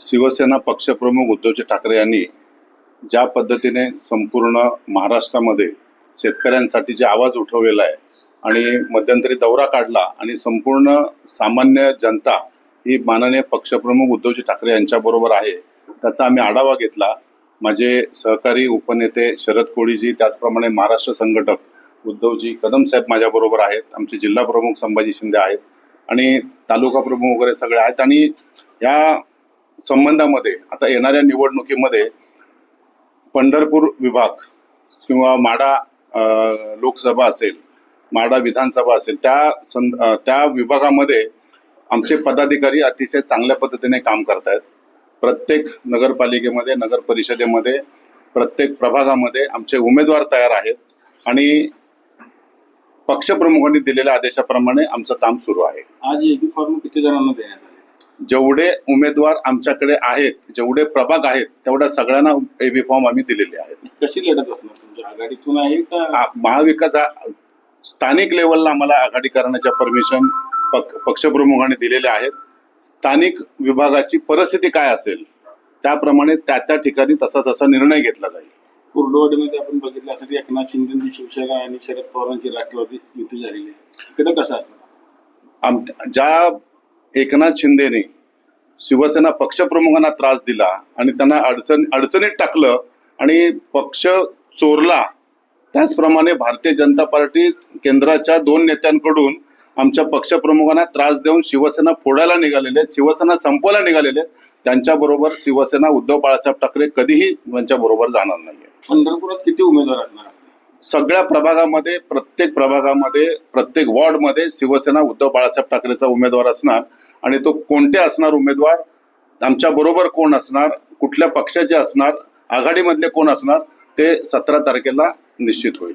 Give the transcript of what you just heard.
शिवसेना पक्षप्रमुख उद्धवजी ठाकरे यांनी ज्या पद्धतीने संपूर्ण महाराष्ट्रामध्ये शेतकऱ्यांसाठी जे आवाज उठवलेला आहे आणि मध्यंतरी दौरा काढला आणि संपूर्ण सामान्य जनता ही माननीय पक्षप्रमुख उद्धवजी ठाकरे यांच्याबरोबर आहे त्याचा आम्ही आढावा घेतला. माझे सहकारी उपनेते शरद कोळीजी त्याचप्रमाणे महाराष्ट्र संघटक उद्धवजी कदम साहेब माझ्याबरोबर आहेत आमचे जिल्हा प्रमुख संभाजी शिंदे आहेत आणि तालुका प्रमुख वगैरे सगळे आहेत. आणि या संबंधामध्ये आता येणाऱ्या निवडणुकीमध्ये पंढरपूर विभाग किंवा माडा लोकसभा असेल माडा विधानसभा असेल त्या सं त्या विभागामध्ये आमचे पदाधिकारी अतिशय चांगल्या पद्धतीने काम करतायत. प्रत्येक नगरपालिकेमध्ये नगर परिषदेमध्ये प्रत्येक प्रभागामध्ये आमचे उमेदवार तयार आहेत आणि पक्षप्रमुखांनी दिलेल्या आदेशाप्रमाणे आमचं काम सुरू आहे. आज युनिफॉर्म किती जणांना देण्यात आले? जेवढे उमेदवार आमच्याकडे आहेत जेवढे प्रभाग आहेत तेवढ्या सगळ्यांना एबी फॉर्म आम्ही दिलेले आहेत. कशी लढत असणार तुमच्या आघाडीतून आहे का? महाविकास स्थानिक लेवलला आम्हाला आघाडी करण्याच्या परमिशन पक पक्षप्रमुखांनी दिलेल्या आहेत. स्थानिक विभागाची परिस्थिती काय असेल त्याप्रमाणे त्या त्या ठिकाणी तसा तसा निर्णय घेतला जाईल. कुर्डवाडीमध्ये आपण बघितलं असं की एकनाथ शिंदेची शिवसेना आणि शरद पवारांची राष्ट्रवादी युती झालेली आहे. इकडे कसं असणार? आम ज्या एकनाथ शिंदेने शिवसेना पक्षप्रमुखांना त्रास दिला आणि त्यांना अडचण अडचणीत टाकलं आणि पक्ष चोरला. त्याचप्रमाणे भारतीय जनता पार्टी केंद्राच्या दोन नेत्यांकडून आमच्या पक्षप्रमुखांना त्रास देऊन शिवसेना फोडायला निघालेले आहेत शिवसेना संपवायला निघालेले आहेत. त्यांच्याबरोबर शिवसेना उद्धव बाळासाहेब ठाकरे कधीही त्यांच्याबरोबर जाणार नाहीये. पंढरपुरात किती उमेदवार असणार? सगळ्या प्रभागामध्ये प्रत्येक प्रभागामध्ये प्रत्येक वॉर्डमध्ये शिवसेना उद्धव बाळासाहेब ठाकरेचा उमेदवार असणार आणि तो कोणते असणार उमेदवार? आमच्या बरोबर कोण असणार? कुठल्या पक्षाचे असणार? आघाडीमधले कोण असणार? ते सतरा तारखेला निश्चित होईल.